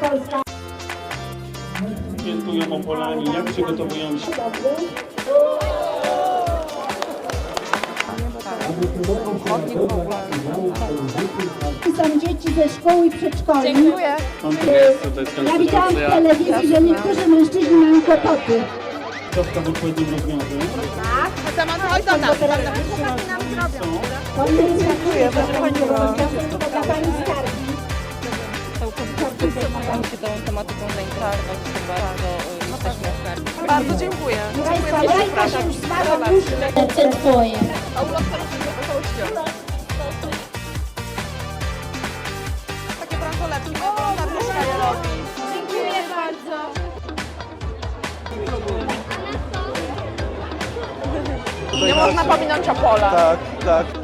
Polska. Świętują Opolani, jak przygotowują się. Są dzieci ze szkoły i przedszkoli. Dziękuję. Tu jest, jest Ja widziałam w telewizji, że niektórzy mężczyźni mają kłopoty. Środka w odpowiednim rozwiąże. Chodź do nas. To nie dziękuję, proszę Pani Tam się tą tematyką zainteresować, to bardzo jesteśmy otwarci. Bardzo dziękuję. Już zmarła, już lecę twoje. A ulotka. Takie bransoletki, bo tam mieszka je robi. Dziękuję bardzo. Nie można pominąć Opola. Tak, tak.